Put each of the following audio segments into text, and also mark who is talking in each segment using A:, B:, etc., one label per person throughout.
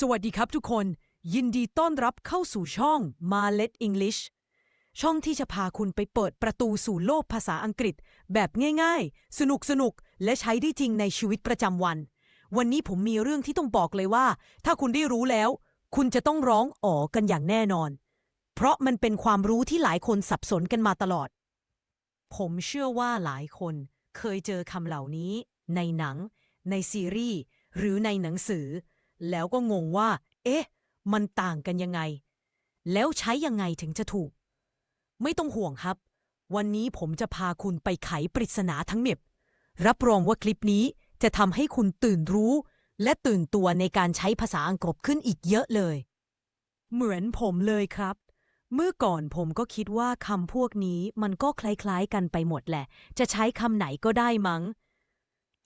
A: สวัสดีครับทุกคน ยินดีต้อนรับเข้าสู่ช่อง Marlet English ช่องที่จะพาคุณไปเปิดประตูสู่โลกภาษาอังกฤษ แบบง่ายๆ สนุกๆและใช้ได้จริงในชีวิตประจำวัน วันนี้ผมมีเรื่องที่ต้องบอกเลยว่า ถ้าคุณได้รู้แล้ว คุณจะต้องร้องอ๋อกันอย่างแน่นอน เพราะมันเป็นความรู้ที่หลายคนสับสนกันมาตลอด ผมเชื่อว่าหลายคน เคยเจอคำเหล่านี้ ในหนัง ในซีรีส์หรือในหนังสือ แล้วก็งงว่า เอ๊ะ มันต่างกันยังไง แล้วใช้ยังไงถึงจะถูก ไม่ต้องห่วงครับ วันนี้ผมจะพาคุณไปไขปริศนาทั้งเม็บ รับรองว่าคลิปนี้จะทำให้คุณตื่นรู้ และตื่นตัวในการใช้ภาษาอังกฤษขึ้นอีกเยอะเลย เหมือนผมเลยครับ เมื่อก่อนผมก็คิดว่าคำพวกนี้มันก็คล้ายๆกันไปหมดแหละ จะใช้คำไหนก็ได้มั้ง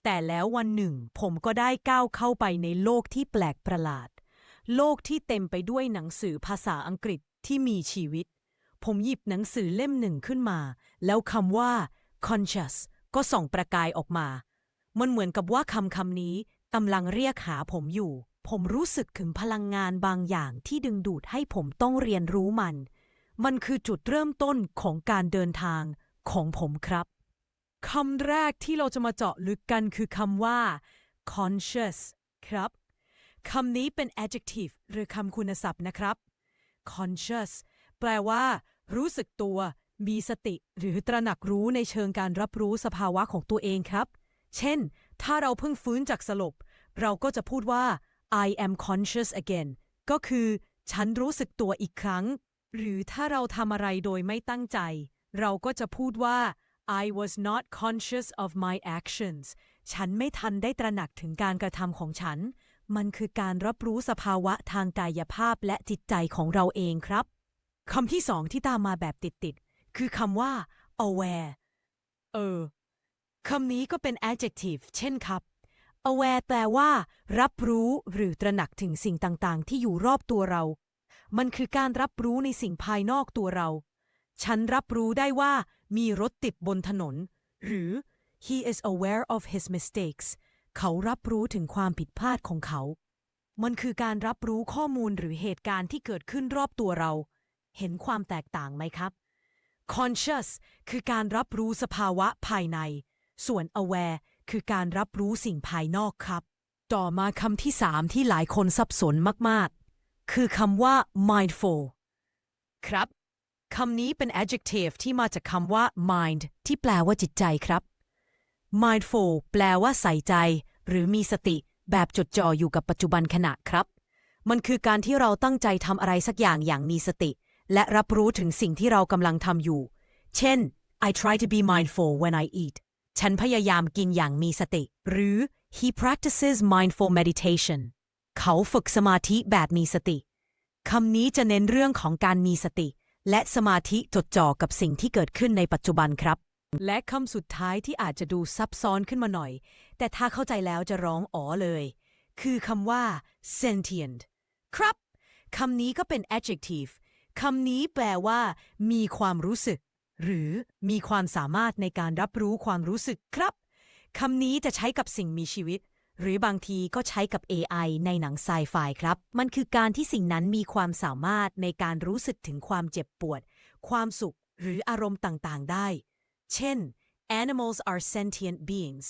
A: แต่แล้ววันหนึ่ง ผมก็ได้ก้าวเข้าไปในโลกที่แปลกประหลาด โลกที่เต็มไปด้วยหนังสือภาษาอังกฤษที่มีชีวิต ผมหยิบหนังสือเล่มหนึ่งขึ้นมา แล้วคำว่า conscious ก็ส่องประกายออกมา มันเหมือนกับว่าคำคำนี้กำลังเรียกหาผมอยู่ ผมรู้สึกถึงพลังงานบางอย่างที่ดึงดูดให้ผมต้องเรียนรู้มัน มันคือจุดเริ่มต้นของการเดินทางของผมครับ คำแรกที่เราจะมาเจาะลึกกันคือคำว่า conscious ครับคำนี้เป็น adjective หรือคำคุณศัพท์นะครับ conscious แปลว่า รู้สึกตัว มีสติ หรือตระหนักรู้ในเชิงการรับรู้สภาวะของตัวเองครับ เช่น ถ้าเราเพิ่งฟื้นจากสลบ เราก็จะพูดว่า I am conscious again ก็คือ ฉันรู้สึกตัวอีกครั้ง หรือถ้าเราทำอะไรโดยไม่ตั้งใจ เราก็จะพูดว่า I was not conscious of my actions ฉันไม่ทันได้ตระหนักถึงการกระทำของฉัน มันคือการรับรู้สภาวะทางกายภาพและจิตใจของเราเองครับ คำที่สองที่ตามมาแบบติดๆ คือคำว่า aware เออ คำนี้ก็เป็น adjective เช่นครับ aware แปลว่า รับรู้หรือตระหนักถึงสิ่งต่างๆ ที่อยู่รอบตัวเรา มันคือการรับรู้ในสิ่งภายนอกตัวเรา ฉันรับรู้ได้ว่า มีรถติดบนถนน หรือ he is aware of his mistakes เขารับรู้ถึงความผิดพลาดของเขา มันคือการรับรู้ข้อมูลหรือเหตุการณ์ที่เกิดขึ้นรอบตัวเรา เห็นความแตกต่างไหมครับ conscious คือการรับรู้สภาวะภายใน ส่วน aware คือการรับรู้สิ่งภายนอกครับ ต่อมาคำที่สามที่หลายคนสับสนมาก ๆ คือคำว่า mindful ครับ คำนี้เป็น adjective ที่มาจากคำว่า mind ที่แปลว่าจิตใจครับ mindful แปลว่าใส่ใจ หรือมีสติ แบบจดจ่ออยู่กับปัจจุบันขณะครับ มันคือการที่เราตั้งใจทำอะไรสักอย่างอย่างมีสติ และรับรู้ถึงสิ่งที่เรากำลังทำอยู่ เช่น I try to be mindful when I eat ฉันพยายามกินอย่างมีสติ หรือ he practices mindful meditation เขาฝึกสมาธิแบบมีสติ คำนี้จะเน้นเรื่องของการมีสติ และสมาธิจดจ่อกับสิ่งที่เกิดขึ้นในปัจจุบันครับ และคำสุดท้ายที่อาจจะดูซับซ้อนขึ้นมาหน่อย แต่ถ้าเข้าใจแล้วจะร้องอ๋อเลย คือคำว่า sentient ครับคำนี้ก็เป็น adjective คำนี้แปลว่า มีความรู้สึก หรือมีความสามารถในการรับรู้ความรู้สึกครับคำนี้จะใช้กับสิ่งมีชีวิต หรือบางทีก็ใช้กับ AI ในหนังไซไฟครับ มันคือการที่สิ่งนั้นมีความสามารถในการรู้สึกถึงความเจ็บปวด ความสุขหรืออารมณ์ต่างๆ ได้ เช่น animals are sentient beings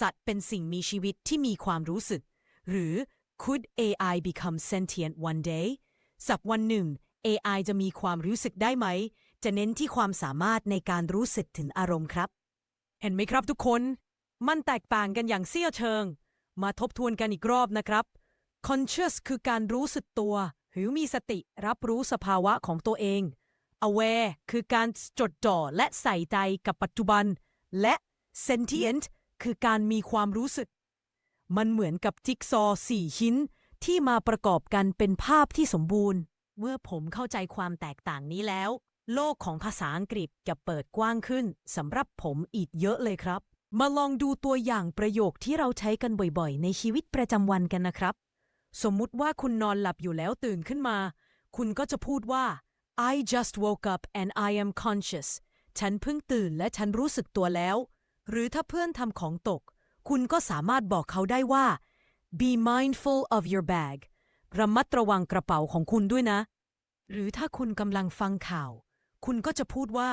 A: สัตว์เป็นสิ่งมีชีวิตที่มีความรู้สึก หรือ could AI become sentient one day สักวันหนึ่ง AI จะมีความรู้สึกได้ไหม จะเน้นที่ความสามารถในการรู้สึกถึงอารมณ์ครับ เห็นไหมครับทุกคน มันแตกต่างกันอย่างเสี้ยเชิง มาทบทวนกันอีกรอบนะครับ conscious คือการรู้สึกตัว หรือมีสติรับรู้สภาวะของตัวเอง aware คือการจดจ่อและใส่ใจกับปัจจุบัน และ sentient คือการมีความรู้สึก มันเหมือนกับจิ๊กซอว์สี่ชิ้น ที่มาประกอบกันเป็นภาพที่สมบูรณ์ เมื่อผมเข้าใจความแตกต่างนี้แล้ว โลกของภาษาอังกฤษจะเปิดกว้างขึ้นสำหรับผมอีกเยอะเลยครับ มาลองดูตัวอย่างประโยคที่เราใช้กันบ่อยๆ ในชีวิตประจำวันกันนะครับ สมมุติว่าคุณนอนหลับอยู่แล้วตื่นขึ้นมา คุณก็จะพูดว่า I just woke up and I am conscious ฉันเพิ่งตื่นและฉันรู้สึกตัวแล้ว หรือถ้าเพื่อนทำของตก คุณก็สามารถบอกเขาได้ว่า be mindful of your bag ระมัดระวังกระเป๋าของคุณด้วยนะ หรือถ้าคุณกำลังฟังข่าว คุณก็จะพูดว่า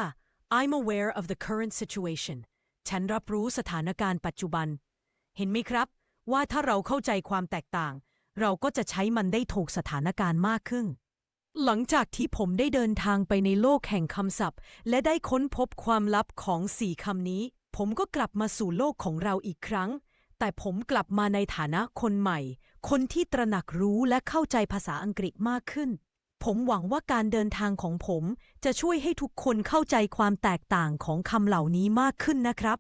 A: I'm aware of the current situation ฉันรับรู้สถานการณ์ปัจจุบัน เห็นไหมครับ ว่าถ้าเราเข้าใจความแตกต่าง เราก็จะใช้มันได้ถูกสถานการณ์มากขึ้น หลังจากที่ผมได้เดินทางไปในโลกแห่งคำศัพท์ และได้ค้นพบความลับของสี่คำนี้ ผมก็กลับมาสู่โลกของเราอีกครั้ง แต่ผมกลับมาในฐานะคนใหม่ คนที่ตระหนักรู้และเข้าใจภาษาอังกฤษมากขึ้น ผมหวังว่าการเดินทางของผมจะช่วยให้ทุกคนเข้าใจความแตกต่างของคำเหล่านี้มากขึ้นนะครับ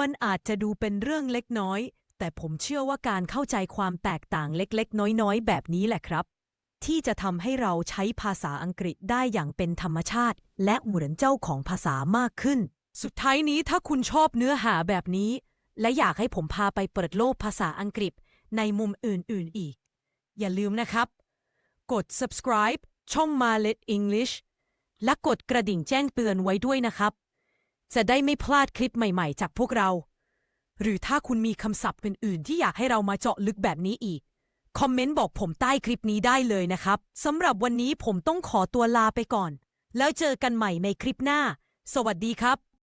A: มันอาจจะดูเป็นเรื่องเล็กน้อย แต่ผมเชื่อว่าการเข้าใจความแตกต่างเล็กๆ น้อยๆ แบบนี้แหละครับ ที่จะทำให้เราใช้ภาษาอังกฤษได้อย่างเป็นธรรมชาติ และเหมือนเจ้าของภาษามากขึ้น สุดท้ายนี้ถ้าคุณชอบเนื้อหาแบบนี้ และอยากให้ผมพาไปเปิดโลกภาษาอังกฤษในมุมอื่นๆอีก อย่าลืมนะครับ กด subscribe ช่อง Marlet English และกดกระดิ่งแจ้งเตือนไว้ด้วยนะครับ จะได้ไม่พลาดคลิปใหม่ๆ จากพวกเรา หรือถ้าคุณมีคำศัพท์อื่นๆ ที่อยากให้เรามาเจาะลึกแบบนี้อีก คอมเมนต์บอกผมใต้คลิปนี้ได้เลยนะครับสำหรับวันนี้ผมต้องขอตัวลาไปก่อน แล้วเจอกันใหม่ในคลิปหน้า สวัสดีครับ